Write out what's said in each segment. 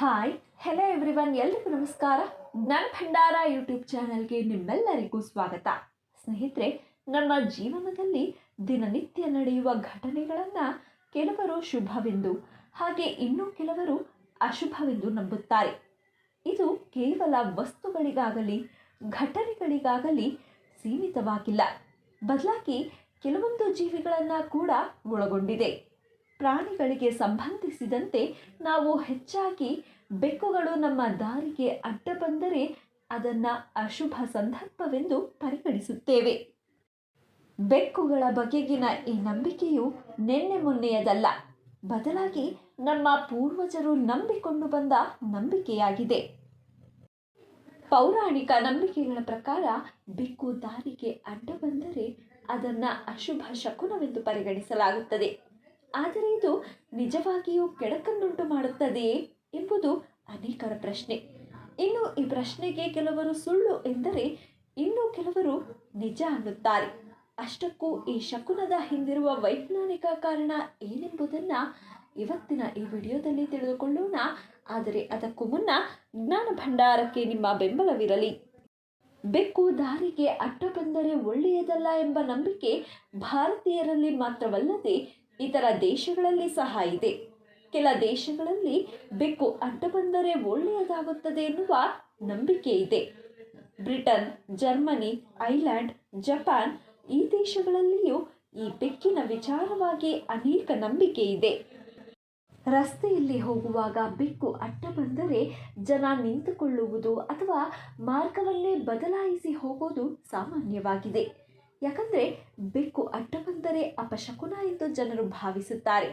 Hi hello everyone ಎಲ್ರಿಗೂ ನಮಸ್ಕಾರ. ಜ್ಞಾನ ಭಂಡಾರ ಯೂಟ್ಯೂಬ್ ಚಾನಲ್ಗೆ ನಿಮ್ಮೆಲ್ಲರಿಗೂ ಸ್ವಾಗತ. ಸ್ನೇಹಿತರೆ, ನಮ್ಮ ಜೀವನದಲ್ಲಿ ದಿನನಿತ್ಯ ನಡೆಯುವ ಘಟನೆಗಳನ್ನು ಕೆಲವರು ಶುಭವೆಂದು, ಹಾಗೆ ಇನ್ನೂ ಕೆಲವರು ಅಶುಭವೆಂದು ನಂಬುತ್ತಾರೆ. ಇದು ಕೇವಲ ವಸ್ತುಗಳಿಗಾಗಲಿ, ಘಟನೆಗಳಿಗಾಗಲಿ ಸೀಮಿತವಾಗಿಲ್ಲ. ಬದಲಾಗಿ ಕೆಲವೊಂದು ಜೀವಿಗಳನ್ನು ಕೂಡ ಒಳಗೊಂಡಿದೆ. ಪ್ರಾಣಿಗಳಿಗೆ ಸಂಬಂಧಿಸಿದಂತೆ ನಾವು ಹೆಚ್ಚಾಗಿ ಬೆಕ್ಕುಗಳು ನಮ್ಮ ದಾರಿಗೆ ಅಡ್ಡ ಬಂದರೆ ಅದನ್ನು ಅಶುಭ ಸಂದರ್ಭವೆಂದು ಪರಿಗಣಿಸುತ್ತೇವೆ. ಬೆಕ್ಕುಗಳ ಬಗೆಗಿನ ಈ ನಂಬಿಕೆಯು ನಿನ್ನೆ ಮೊನ್ನೆಯದಲ್ಲ. ಬದಲಾಗಿ ನಮ್ಮ ಪೂರ್ವಜರು ನಂಬಿಕೊಂಡು ಬಂದ ನಂಬಿಕೆಯಾಗಿದೆ. ಪೌರಾಣಿಕ ನಂಬಿಕೆಗಳ ಪ್ರಕಾರ ಬೆಕ್ಕು ದಾರಿಗೆ ಅಡ್ಡ ಬಂದರೆ ಅದನ್ನು ಅಶುಭ ಶಕುನವೆಂದು ಪರಿಗಣಿಸಲಾಗುತ್ತದೆ. ಆದರೆ ಇದು ನಿಜವಾಗಿಯೂ ಕೆಡಕನ್ನುಂಟು ಮಾಡುತ್ತದೆಯೇ ಎಂಬುದು ಅನೇಕರ ಪ್ರಶ್ನೆ. ಇನ್ನು ಈ ಪ್ರಶ್ನೆಗೆ ಕೆಲವರು ಸುಳ್ಳು ಎಂದರೆ ಇನ್ನು ಕೆಲವರು ನಿಜ ಅನ್ನುತ್ತಾರೆ. ಅಷ್ಟಕ್ಕೂ ಈ ಶಕುನದ ಹಿಂದಿರುವ ವೈಜ್ಞಾನಿಕ ಕಾರಣ ಏನೆಂಬುದನ್ನು ಇವತ್ತಿನ ಈ ವಿಡಿಯೋದಲ್ಲಿ ತಿಳಿದುಕೊಳ್ಳೋಣ. ಆದರೆ ಅದಕ್ಕೂ ಮುನ್ನ ಜ್ಞಾನ ಭಂಡಾರಕ್ಕೆ ನಿಮ್ಮ ಬೆಂಬಲವಿರಲಿ. ಬೆಕ್ಕು ದಾರಿಗೆ ಅಟ್ಟ ಬಂದರೆ ಒಳ್ಳೆಯದಲ್ಲ ಎಂಬ ನಂಬಿಕೆ ಭಾರತೀಯರಲ್ಲಿ ಮಾತ್ರವಲ್ಲದೆ ಇತರ ದೇಶಗಳಲ್ಲಿ ಸಹ ಇದೆ. ಕೆಲ ದೇಶಗಳಲ್ಲಿ ಬೆಕ್ಕು ಅಡ್ಡ ಬಂದರೆ ಒಳ್ಳೆಯದಾಗುತ್ತದೆ ಎನ್ನುವ ನಂಬಿಕೆ ಇದೆ. ಬ್ರಿಟನ್, ಜರ್ಮನಿ ಐಲ್ಯಾಂಡ್ ಜಪಾನ್ ಈ ದೇಶಗಳಲ್ಲಿಯೂ ಈ ಬೆಕ್ಕಿನ ವಿಚಾರವಾಗಿ ಅನೇಕ ನಂಬಿಕೆ ಇದೆ. ರಸ್ತೆಯಲ್ಲಿ ಹೋಗುವಾಗ ಬೆಕ್ಕು ಅಡ್ಡ ಬಂದರೆ ಜನ ನಿಂತುಕೊಳ್ಳುವುದು ಅಥವಾ ಮಾರ್ಗವನ್ನೇ ಬದಲಾಯಿಸಿ ಹೋಗೋದು ಸಾಮಾನ್ಯವಾಗಿದೆ. ಯಾಕಂದರೆ ಬೆಕ್ಕು ಅಡ್ಡ ಬಂದರೆ ಅಪಶಕುನ ಎಂದು ಜನರು ಭಾವಿಸುತ್ತಾರೆ.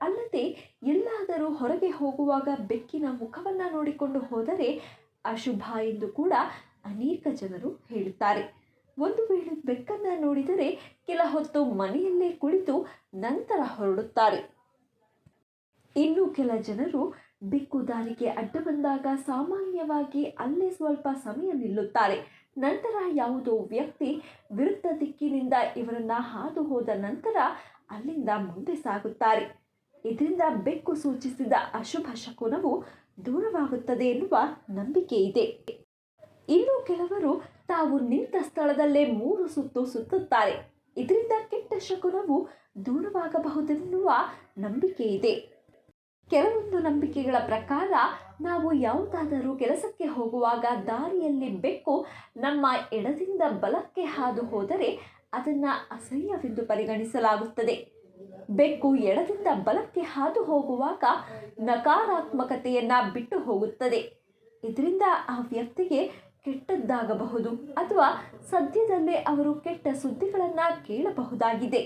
ಅಲ್ಲದೆ ಎಲ್ಲಾದರೂ ಹೊರಗೆ ಹೋಗುವಾಗ ಬೆಕ್ಕಿನ ಮುಖವನ್ನು ನೋಡಿಕೊಂಡು ಹೋದರೆ ಅಶುಭ ಎಂದು ಕೂಡ ಅನೇಕ ಜನರು ಹೇಳುತ್ತಾರೆ. ಒಂದು ವೇಳೆ ಬೆಕ್ಕನ್ನು ನೋಡಿದರೆ ಕೆಲ ಹೊತ್ತು ಮನೆಯಲ್ಲೇ ಕುಳಿತು ನಂತರ ಹೊರಡುತ್ತಾರೆ. ಇನ್ನು ಕೆಲ ಜನರು ಬೆಕ್ಕು ದಾರಿಗೆ ಅಡ್ಡ ಬಂದಾಗ ಸಾಮಾನ್ಯವಾಗಿ ಅಲ್ಲೇ ಸ್ವಲ್ಪ ಸಮಯ ನಿಲ್ಲುತ್ತಾರೆ. ನಂತರ ಯಾವುದೋ ವ್ಯಕ್ತಿ ವಿರುದ್ಧ ದಿಕ್ಕಿನಿಂದ ಇವರನ್ನ ಹಾದು ಹೋದ ನಂತರ ಅಲ್ಲಿಂದ ಮುಂದೆ ಸಾಗುತ್ತಾರೆ. ಇದರಿಂದ ಬೆಕ್ಕು ಸೂಚಿಸಿದ ಅಶುಭ ಶಕುನವು ದೂರವಾಗುತ್ತದೆ ಎನ್ನುವ ನಂಬಿಕೆ ಇದೆ. ಇನ್ನು ಕೆಲವರು ತಾವು ನಿಂತ ಸ್ಥಳದಲ್ಲೇ ಮೂರು ಸುತ್ತು ಸುತ್ತುತ್ತಾರೆ. ಇದರಿಂದ ಕೆಟ್ಟ ಶಕುನವು ದೂರವಾಗಬಹುದೆನ್ನುವ ನಂಬಿಕೆ ಇದೆ. ಕೆಲವೊಂದು ನಂಬಿಕೆಗಳ ಪ್ರಕಾರ ನಾವು ಯಾವುದಾದರೂ ಕೆಲಸಕ್ಕೆ ಹೋಗುವಾಗ ದಾರಿಯಲ್ಲಿ ಬೆಕ್ಕು ನಮ್ಮ ಎಡದಿಂದ ಬಲಕ್ಕೆ ಹಾದು ಹೋದರೆ ಅದನ್ನು ಅಸಹ್ಯವೆಂದು ಪರಿಗಣಿಸಲಾಗುತ್ತದೆ. ಬೆಕ್ಕು ಎಡದಿಂದ ಬಲಕ್ಕೆ ಹಾದು ಹೋಗುವಾಗ ನಕಾರಾತ್ಮಕತೆಯನ್ನು ಬಿಟ್ಟು ಹೋಗುತ್ತದೆ. ಇದರಿಂದ ಆ ವ್ಯಕ್ತಿಗೆ ಕೆಟ್ಟದ್ದಾಗಬಹುದು ಅಥವಾ ಸದ್ಯದಲ್ಲೇ ಅವರು ಕೆಟ್ಟ ಸುದ್ದಿಗಳನ್ನು ಕೇಳಬಹುದಾಗಿದೆ.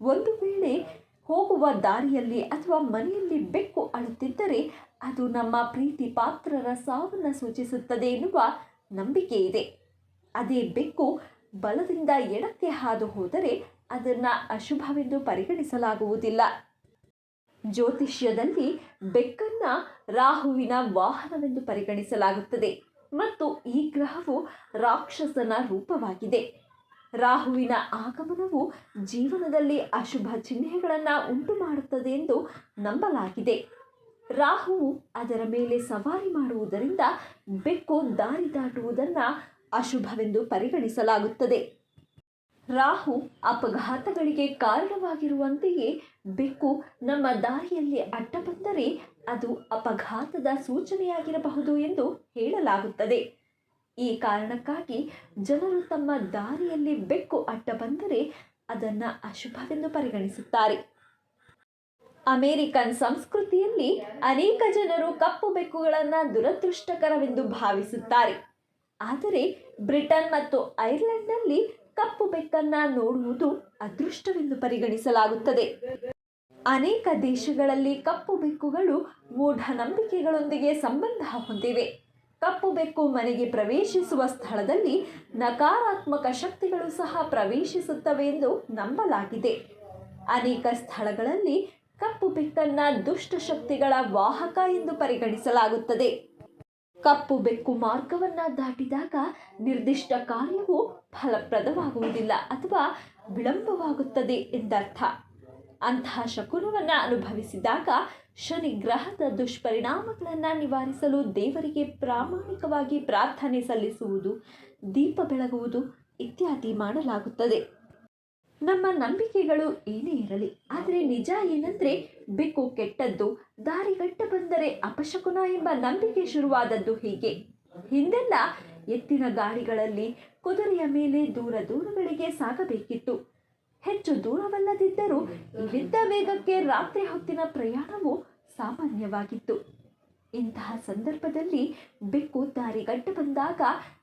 ಒಂದು ವೇಳೆ ಹೋಗುವ ದಾರಿಯಲ್ಲಿ ಅಥವಾ ಮನೆಯಲ್ಲಿ ಬೆಕ್ಕು ಅಳುತ್ತಿದ್ದರೆ ಅದು ನಮ್ಮ ಪ್ರೀತಿ ಪಾತ್ರರ ಸಾವನ್ನು ಸೂಚಿಸುತ್ತದೆ ಎನ್ನುವ ನಂಬಿಕೆ ಇದೆ. ಅದೇ ಬೆಕ್ಕು ಬಲದಿಂದ ಎಡಕ್ಕೆ ಹಾದು ಹೋದರೆ ಅದನ್ನು ಅಶುಭವೆಂದು ಪರಿಗಣಿಸಲಾಗುವುದಿಲ್ಲ. ಜ್ಯೋತಿಷ್ಯದಲ್ಲಿ ಬೆಕ್ಕನ್ನು ರಾಹುವಿನ ವಾಹನವೆಂದು ಪರಿಗಣಿಸಲಾಗುತ್ತದೆ ಮತ್ತು ಈ ಗ್ರಹವು ರಾಕ್ಷಸನ ರೂಪವಾಗಿದೆ. ರಾಹುವಿನ ಆಗಮನವು ಜೀವನದಲ್ಲಿ ಅಶುಭ ಚಿಹ್ನೆಗಳನ್ನು ಉಂಟು ಮಾಡುತ್ತದೆ ಎಂದು ನಂಬಲಾಗಿದೆ. ರಾಹುವು ಅದರ ಮೇಲೆ ಸವಾರಿ ಮಾಡುವುದರಿಂದ ಬೆಕ್ಕು ದಾರಿ ದಾಟುವುದನ್ನು ಅಶುಭವೆಂದು ಪರಿಗಣಿಸಲಾಗುತ್ತದೆ. ರಾಹು ಅಪಘಾತಗಳಿಗೆ ಕಾರಣವಾಗಿರುವಂತೆಯೇ ಬೆಕ್ಕು ನಮ್ಮ ದಾರಿಯಲ್ಲಿ ಅಡ್ಡ ಬಂದರೆ ಅದು ಅಪಘಾತದ ಸೂಚನೆಯಾಗಿರಬಹುದು ಎಂದು ಹೇಳಲಾಗುತ್ತದೆ. ಈ ಕಾರಣಕ್ಕಾಗಿ ಜನರು ತಮ್ಮ ದಾರಿಯಲ್ಲಿ ಬೆಕ್ಕು ಅಡ್ಡ ಬಂದರೆ ಅದನ್ನು ಅಶುಭವೆಂದು ಪರಿಗಣಿಸುತ್ತಾರೆ. ಅಮೇರಿಕನ್ ಸಂಸ್ಕೃತಿಯಲ್ಲಿ ಅನೇಕ ಜನರು ಕಪ್ಪು ಬೆಕ್ಕುಗಳನ್ನು ದುರದೃಷ್ಟಕರವೆಂದು ಭಾವಿಸುತ್ತಾರೆ. ಆದರೆ ಬ್ರಿಟನ್ ಮತ್ತು ಐರ್ಲೆಂಡ್ನಲ್ಲಿ ಕಪ್ಪು ಬೆಕ್ಕನ್ನು ನೋಡುವುದು ಅದೃಷ್ಟವೆಂದು ಪರಿಗಣಿಸಲಾಗುತ್ತದೆ. ಅನೇಕ ದೇಶಗಳಲ್ಲಿ ಕಪ್ಪು ಬೆಕ್ಕುಗಳು ಮೂಢನಂಬಿಕೆಗಳೊಂದಿಗೆ ಸಂಬಂಧ ಹೊಂದಿವೆ. ಕಪ್ಪು ಬೆಕ್ಕು ಮನೆಗೆ ಪ್ರವೇಶಿಸುವ ಸ್ಥಳದಲ್ಲಿ ನಕಾರಾತ್ಮಕ ಶಕ್ತಿಗಳು ಸಹ ಪ್ರವೇಶಿಸುತ್ತವೆ ಎಂದು ನಂಬಲಾಗಿದೆ. ಅನೇಕ ಸ್ಥಳಗಳಲ್ಲಿ ಕಪ್ಪು ಬೆಕ್ಕನ್ನು ದುಷ್ಟ ಶಕ್ತಿಗಳ ವಾಹಕ ಎಂದು ಪರಿಗಣಿಸಲಾಗುತ್ತದೆ. ಕಪ್ಪು ಬೆಕ್ಕು ಮಾರ್ಗವನ್ನು ದಾಟಿದಾಗ ನಿರ್ದಿಷ್ಟ ಕಾರ್ಯವು ಫಲಪ್ರದವಾಗುವುದಿಲ್ಲ ಅಥವಾ ವಿಳಂಬವಾಗುತ್ತದೆ ಎಂದರ್ಥ. ಅಂತಹ ಶಕುನವನ್ನು ಅನುಭವಿಸಿದಾಗ ಶನಿ ಗ್ರಹದ ದುಷ್ಪರಿಣಾಮಗಳನ್ನು ನಿವಾರಿಸಲು ದೇವರಿಗೆ ಪ್ರಾಮಾಣಿಕವಾಗಿ ಪ್ರಾರ್ಥನೆ ಸಲ್ಲಿಸುವುದು, ದೀಪ ಬೆಳಗುವುದು ಇತ್ಯಾದಿ ಮಾಡಲಾಗುತ್ತದೆ. ನಮ್ಮ ನಂಬಿಕೆಗಳು ಏನೇ ಇರಲಿ, ಆದರೆ ನಿಜ ಏನಂದ್ರೆ ಬೆಕ್ಕು ಕೆಟ್ಟದ್ದು ದಾರಿಗಟ್ಟ ಬಂದರೆ ಅಪಶಕುನ ಎಂಬ ನಂಬಿಕೆ ಶುರುವಾದದ್ದು ಹೀಗೆ. ಹಿಂದೆಲ್ಲ ಎತ್ತಿನ ಗಾಡಿಗಳಲ್ಲಿ ಕುದುರೆಯ ಮೇಲೆ ದೂರ ದೂರಗಳಿಗೆ ಸಾಗಬೇಕಿತ್ತು. ಹೆಚ್ಚು ದೂರವಲ್ಲದಿದ್ದರೂ ಇಲ್ಲಿದ್ದ ವೇಗಕ್ಕೆ ರಾತ್ರಿ ಹೊತ್ತಿನ ಪ್ರಯಾಣವು ಸಾಮಾನ್ಯವಾಗಿತ್ತು. ಇಂತಹ ಸಂದರ್ಭದಲ್ಲಿ ಬೆಕ್ಕು ದಾರಿಗಟ್ಟು ಬಂದಾಗ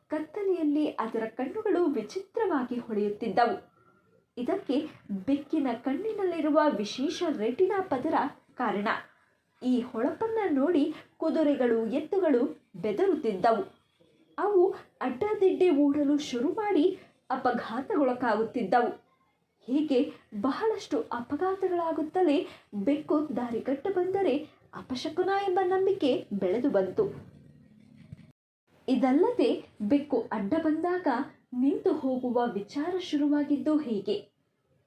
ಕತ್ತಲೆಯಲ್ಲಿ ಅದರ ಕಣ್ಣುಗಳು ವಿಚಿತ್ರವಾಗಿ ಹೊಳೆಯುತ್ತಿದ್ದವು. ಇದಕ್ಕೆ ಬೆಕ್ಕಿನ ಕಣ್ಣಿನಲ್ಲಿರುವ ವಿಶೇಷ ರೆಟಿನಾ ಪದರ ಕಾರಣ. ಈ ಹೊಳಪನ್ನು ನೋಡಿ ಕುದುರೆಗಳು ಎತ್ತುಗಳು ಬೆದರುತ್ತಿದ್ದವು. ಅವು ಅಡ್ಡದಿಡ್ಡಿ ಓಡಲು ಶುರು ಮಾಡಿ ಅಪಘಾತಗೊಳಗಾಗುತ್ತಿದ್ದವು. ಹೀಗೆ ಬಹಳಷ್ಟು ಅಪಘಾತಗಳಾಗುತ್ತಲೇ ಬೆಕ್ಕು ದಾರಿಗಟ್ಟ ಬಂದರೆ ಅಪಶಕುನ ಎಂಬ ನಂಬಿಕೆ ಬೆಳೆದು ಬಂತು. ಇದಲ್ಲದೆ ಬೆಕ್ಕು ಅಡ್ಡ ಬಂದಾಗ ನಿಂತು ಹೋಗುವ ವಿಚಾರ ಶುರುವಾಗಿದ್ದು ಹೀಗೆ.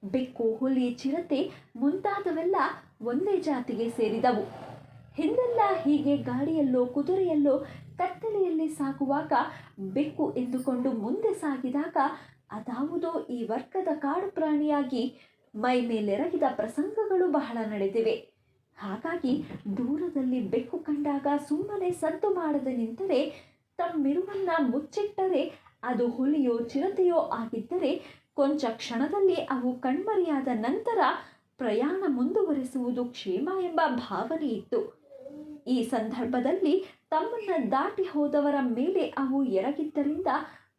ಬೆಕ್ಕು, ಹುಲಿ, ಚಿರತೆ ಮುಂತಾದವೆಲ್ಲ ಒಂದೇ ಜಾತಿಗೆ ಸೇರಿದವು. ಹಿಂದೆಲ್ಲ ಹೀಗೆ ಗಾಡಿಯಲ್ಲೋ, ಕುದುರೆಯಲ್ಲೋ, ಕತ್ತಲೆಯಲ್ಲಿ ಸಾಗುವಾಗ ಬೆಕ್ಕು ಎಂದುಕೊಂಡು ಮುಂದೆ ಸಾಗಿದಾಗ ಅದಾವುದೋ ಈ ವರ್ಗದ ಕಾಡು ಪ್ರಾಣಿಯಾಗಿ ಮೈ ಮೇಲೆರಗಿದ ಪ್ರಸಂಗಗಳು ಬಹಳ ನಡೆದಿವೆ. ಹಾಗಾಗಿ ದೂರದಲ್ಲಿ ಬೆಕ್ಕು ಕಂಡಾಗ ಸುಮ್ಮನೆ ಸದ್ದು ಮಾಡದೆ ನಿಂತರೆ ತಮ್ಮಿರುವನ್ನ ಮುಚ್ಚಿಟ್ಟರೆ ಅದು ಹುಲಿಯೋ ಚಿರತೆಯೋ ಆಗಿದ್ದರೆ ಕೊಂಚ ಕ್ಷಣದಲ್ಲಿ ಅವು ಕಣ್ಮರೆಯಾದ ನಂತರ ಪ್ರಯಾಣ ಮುಂದುವರೆಸುವುದು ಕ್ಷೇಮ ಎಂಬ ಭಾವನೆ ಇತ್ತು. ಈ ಸಂದರ್ಭದಲ್ಲಿ ತಮ್ಮನ್ನ ದಾಟಿ ಹೋದವರ ಮೇಲೆ ಅವು ಎರಗಿದ್ದರಿಂದ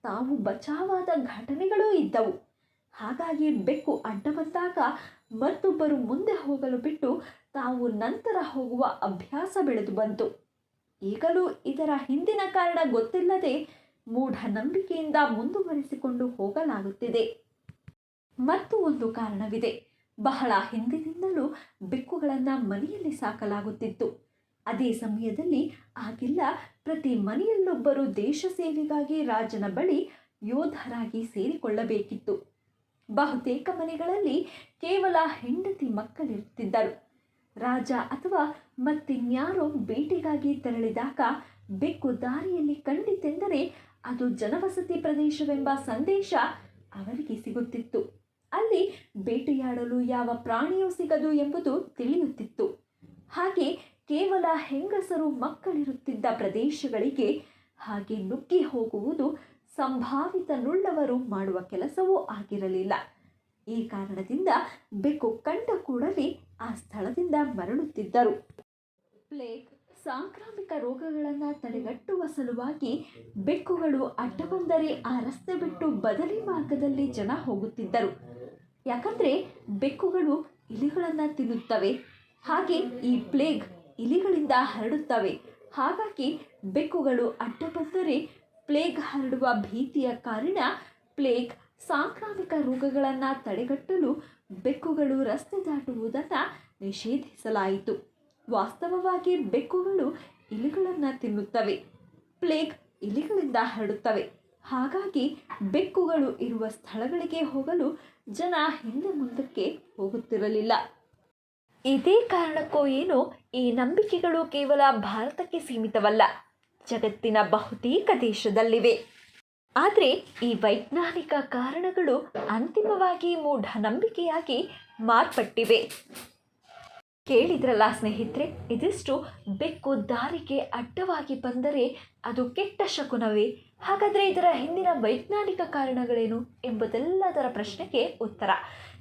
ತಾವು ಬಚಾವಾದ ಘಟನೆಗಳೂ ಇದ್ದವು. ಹಾಗಾಗಿ ಬೆಕ್ಕು ಅಡ್ಡ ಬಂದಾಗ ಮತ್ತೊಬ್ಬರು ಮುಂದೆ ಹೋಗಲು ಬಿಟ್ಟು ತಾವು ನಂತರ ಹೋಗುವ ಅಭ್ಯಾಸ ಬೆಳೆದು ಬಂತು. ಈಗಲೂ ಇದರ ಹಿಂದಿನ ಕಾರಣ ಗೊತ್ತಿಲ್ಲದೆ ಮೂಢನಂಬಿಕೆಯಿಂದ ಮುಂದುವರಿಸಿಕೊಂಡು ಹೋಗಲಾಗುತ್ತಿದೆ. ಮತ್ತು ಒಂದು ಕಾರಣವಿದೆ. ಬಹಳ ಹಿಂದಿನಿಂದಲೂ ಬೆಕ್ಕುಗಳನ್ನು ಮನೆಯಲ್ಲಿ ಸಾಕಲಾಗುತ್ತಿತ್ತು. ಅದೇ ಸಮಯದಲ್ಲಿ ಆಗಿಲ್ಲ. ಪ್ರತಿ ಮನೆಯಲ್ಲೊಬ್ಬರು ದೇಶ ಸೇವೆಗಾಗಿ ರಾಜನ ಬಳಿ ಯೋಧರಾಗಿ ಸೇರಿಕೊಳ್ಳಬೇಕಿತ್ತು. ಬಹುತೇಕ ಮನೆಗಳಲ್ಲಿ ಕೇವಲ ಹೆಂಡತಿ ಮಕ್ಕಳಿರುತ್ತಿದ್ದರು. ರಾಜ ಅಥವಾ ಮತ್ತಿನ್ಯಾರೋ ಬೇಟೆಗಾಗಿ ತೆರಳಿದಾಗ ಬೆಕ್ಕು ದಾರಿಯಲ್ಲಿ ಕಂಡಿತೆಂದರೆ ಅದು ಜನವಸತಿ ಪ್ರದೇಶವೆಂಬ ಸಂದೇಶ ಅವರಿಗೆ ಸಿಗುತ್ತಿತ್ತು. ಅಲ್ಲಿ ಬೇಟೆಯಾಡಲು ಯಾವ ಪ್ರಾಣಿಯೂ ಸಿಗದು ಎಂಬುದು ತಿಳಿಯುತ್ತಿತ್ತು. ಹಾಗೆ ಕೇವಲ ಹೆಂಗಸರು ಮಕ್ಕಳಿರುತ್ತಿದ್ದ ಪ್ರದೇಶಗಳಿಗೆ ಹಾಗೆ ನುಗ್ಗಿ ಹೋಗುವುದು ಸಂಭಾವಿತ ನುಳ್ಳವರು ಮಾಡುವ ಕೆಲಸವೂ ಆಗಿರಲಿಲ್ಲ. ಈ ಕಾರಣದಿಂದ ಬೆಕ್ಕು ಕಂಡ ಕೂಡಲೇ ಆ ಸ್ಥಳದಿಂದ ಮರಳುತ್ತಿದ್ದರು. ಪ್ಲೇಗ್ ಸಾಂಕ್ರಾಮಿಕ ರೋಗಗಳನ್ನು ತಡೆಗಟ್ಟುವ ಸಲುವಾಗಿ ಬೆಕ್ಕುಗಳು ಅಡ್ಡ ಬಂದರೆ ಆ ರಸ್ತೆ ಬಿಟ್ಟು ಬದಲಿ ಮಾರ್ಗದಲ್ಲಿ ಜನ ಹೋಗುತ್ತಿದ್ದರು. ಯಾಕಂದರೆ ಬೆಕ್ಕುಗಳು ಇಲಿಗಳನ್ನು ತಿನ್ನುತ್ತವೆ. ಹಾಗೆ ಈ ಪ್ಲೇಗ್ ಇಲಿಗಳಿಂದ ಹರಡುತ್ತವೆ. ಹಾಗಾಗಿ ಬೆಕ್ಕುಗಳು ಅಡ್ಡ ಪ್ಲೇಗ್ ಹರಡುವ ಭೀತಿಯ ಕಾರಣ ಪ್ಲೇಗ್ ಸಾಂಕ್ರಾಮಿಕ ರೋಗಗಳನ್ನು ತಡೆಗಟ್ಟಲು ಬೆಕ್ಕುಗಳು ರಸ್ತೆ ದಾಟುವುದನ್ನು ನಿಷೇಧಿಸಲಾಯಿತು. ವಾಸ್ತವವಾಗಿ ಬೆಕ್ಕುಗಳು ಇಲಿಗಳನ್ನು ತಿನ್ನುತ್ತವೆ. ಪ್ಲೇಗ್ ಇಲಿಗಳಿಂದ ಹರಡುತ್ತವೆ. ಹಾಗಾಗಿ ಬೆಕ್ಕುಗಳು ಇರುವ ಸ್ಥಳಗಳಿಗೆ ಹೋಗಲು ಜನ ಹಿಂದೆ ಮುಂದಕ್ಕೆ ಹೋಗುತ್ತಿರಲಿಲ್ಲ. ಇದೇ ಕಾರಣಕ್ಕೋ ಏನೋ ಈ ನಂಬಿಕೆಗಳು ಕೇವಲ ಭಾರತಕ್ಕೆ ಸೀಮಿತವಲ್ಲ, ಜಗತ್ತಿನ ಬಹುತೇಕ ದೇಶದಲ್ಲಿವೆ. ಆದರೆ ಈ ವೈಜ್ಞಾನಿಕ ಕಾರಣಗಳು ಅಂತಿಮವಾಗಿ ಮೂಢ ನಂಬಿಕೆಯಾಗಿ ಮಾರ್ಪಟ್ಟಿವೆ. ಕೇಳಿದ್ರಲ್ಲ ಸ್ನೇಹಿತರೆ, ಇದಿಷ್ಟು ಬೆಕ್ಕು ದಾರಿಗೆ ಅಡ್ಡವಾಗಿ ಬಂದರೆ ಅದು ಕೆಟ್ಟ ಶಕುನವೇ? ಹಾಗಾದರೆ ಇದರ ಹಿಂದಿನ ವೈಜ್ಞಾನಿಕ ಕಾರಣಗಳೇನು ಎಂಬುದೆಲ್ಲದರ ಪ್ರಶ್ನೆಗೆ ಉತ್ತರ.